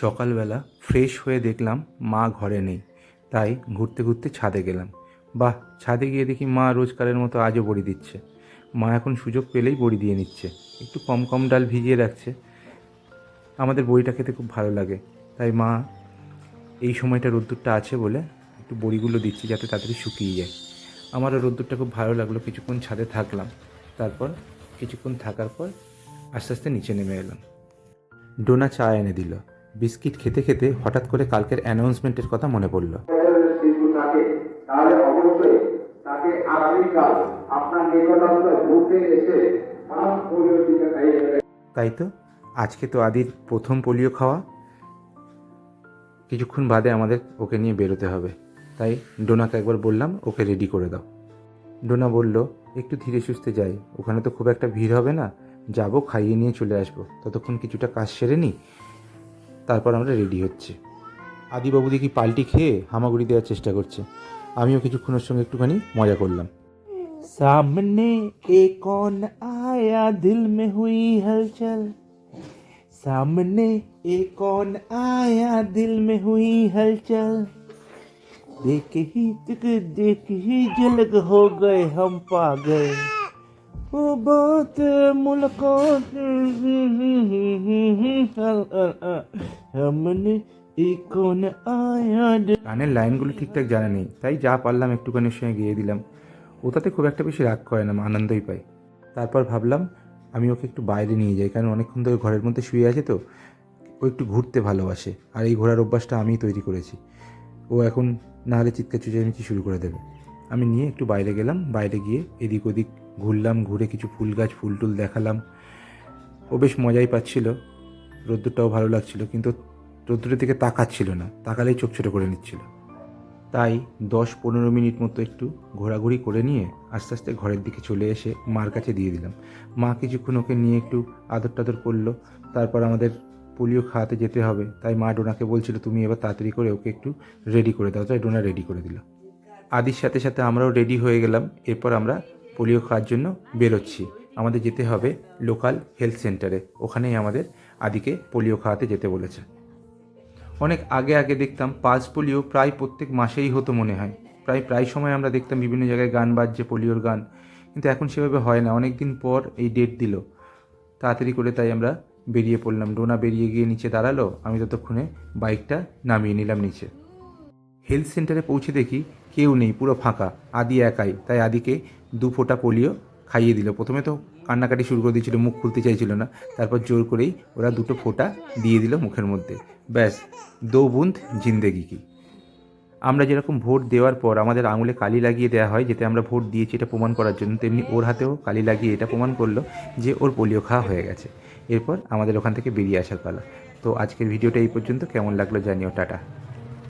সকালবেলা ফ্রেশ হয়ে দেখলাম মা ঘরে নেই। তাই ঘুরতে ঘুরতে ছাদে গেলাম। বাহ, ছাদে গিয়ে দেখি মা রোজকারের মতো আজও বড়ি দিচ্ছে। মা এখন সুযোগ পেলেই বড়ি দিয়ে নিচ্ছে। একটু কম কম ডাল ভিজিয়ে রাখছে। আমাদের বড়িটা খেতে খুব ভালো লাগে। তাই মা, এই সময়টা রোদ্দুরটা আছে বলে একটু বড়িগুলো দিচ্ছি যাতে তাড়াতাড়ি শুকিয়ে যায়। আমারও রোদ্দুরটা খুব ভালো লাগল। কিছুক্ষণ ছাদে থাকলাম। তারপর কিছুক্ষণ থাকার পর আস্তে আস্তে নিচে নেমে এলাম। ডোনা চা এনে দিল। বিস্কিট খেতে খেতে হঠাৎ করে কালকের অ্যানাউন্সমেন্টের কথা মনে পড়ল। তাই তো? আজকে তো আদির প্রথম পোলিও খাওয়া। কিছুক্ষণ বাদে আমাদের ওকে নিয়ে বেরোতে হবে। তাই ডোনাকে একবার বললাম, ওকে রেডি করে দাও। ডোনা বলল, একটু ধীরে সুস্থে যাই। ওখানে তো খুব একটা ভিড় হবে না। যাব, খাইয়ে নিয়ে চলে আসব। ততক্ষণ কিছুটা কাজ সেরে নিই তারপর আমরা রেডি হচ্ছে আদিবাবু দেখি পাল্টি খেয়ে হামাগুড়ি দেওয়ার চেষ্টা করছে আমিও কিছুক্ষণের সঙ্গে একটুখানি মজা করলাম सामने एक कौन आया दिल में हुई हलचल सामने एक कौन आया दिल में हुई हलचल देख ही तक देख ही झलक हो गए हम पागल قربات ملقات همني ইকোনে আয়াড গানের লাইনগুলো ঠিকঠাক জানা নেই, তাই যা পারলাম একটুখানির সঙ্গে গিয়ে দিলাম। ও তাতে খুব একটা বেশি রাগ করে না আনন্দই পাই তারপর ভাবলাম, আমি ওকে একটু বাইরে নিয়ে যাই, কারণ অনেকক্ষণ ধরে ঘরের মধ্যে শুয়ে আছে তো, ও একটু ঘুরতে ভালোবাসে, আর এই ঘোরার অভ্যাসটা আমিই তৈরি করেছি। ও এখন না হলে চিৎকার চুচামিচি শুরু করে দেবে। আমি নিয়ে একটু বাইরে গেলাম, বাইরে গিয়ে এদিক ওদিক ঘুরলাম, ঘুরে কিছু ফুল গাছ, ফুল টুল দেখালাম। ও বেশ মজাই পাচ্ছিল, রোদ্দুরটাও ভালো লাগছিল, কিন্তু রোদ্দুরের দিকে তাকাচ্ছিল না, তাকালেই চোখ ছোটো করে নিচ্ছিল। তাই দশ পনেরো মিনিট মতো একটু ঘোরাঘুরি করে নিয়ে আস্তে আস্তে ঘরের দিকে চলে এসে মার কাছে দিয়ে দিলাম। মা কিছুক্ষণ ওকে নিয়ে একটু আদর টাদর করল, তারপর আমাদের পোলিও খাওয়াতে যেতে হবে, তাই মা ডোনাকে বলছিল, তুমি এবার তাড়াতাড়ি করে ওকে একটু রেডি করে দাও। তাই ডোনা রেডি করে দিল। আদির সাথে সাথে আমরাও রেডি হয়ে গেলাম। এরপর আমরা পোলিও খাওয়ার জন্য বেরোচ্ছি। আমাদের যেতে হবে লোকাল হেলথ সেন্টারে ওখানেই আমাদের আদিকে পোলিও খাওয়াতে যেতে বলেছে। অনেক আগে আগে দেখতাম পাঁচ পোলিও প্রায় প্রত্যেক মাসেই হতো মনে হয়। প্রায় প্রায় সময় আমরা দেখতাম বিভিন্ন জায়গায় গান বাজছে পোলিওর গান। কিন্তু এখন সেভাবে হয় না। অনেক দিন পর এই ডেট দিল। তাড়াতাড়ি করে তাই আমরা বেরিয়ে পড়লাম। ডোনা বেরিয়ে গিয়ে নিচে দাঁড়াল। আমি ততক্ষণে বাইকটা নামিয়ে নিলাম নিচে। হেলথ সেন্টারে পৌঁছে দেখি কেউ নেই, পুরো ফাঁকা। আদি একাই। তাই আদিকে দু ফোঁটা পোলিও খাইয়ে দিল। প্রথমে তো কান্নাকাটি শুরু করে দিয়েছিল, মুখ খুলতে চাইছিল না। তারপর জোর করেই ওরা দুটো ফোঁটা দিয়ে দিল মুখের মধ্যে। ব্যাস, দো বুন্দ জিন্দেগি কি। আমরা যেরকম ভোট দেওয়ার পর আমাদের আঙুলে কালি লাগিয়ে দেওয়া হয়, যেতে আমরা ভোট দিয়েছি এটা প্রমাণ করার জন্য, তেমনি ওর হাতেও কালি লাগিয়ে এটা প্রমাণ করল যে ওর পোলিও খাওয়া হয়ে গেছে। এরপর আমাদের ওখান থেকে বেরিয়ে আসার পালা। তো আজকের ভিডিওটা এই পর্যন্ত। কেমন লাগল জানিও। টাটা।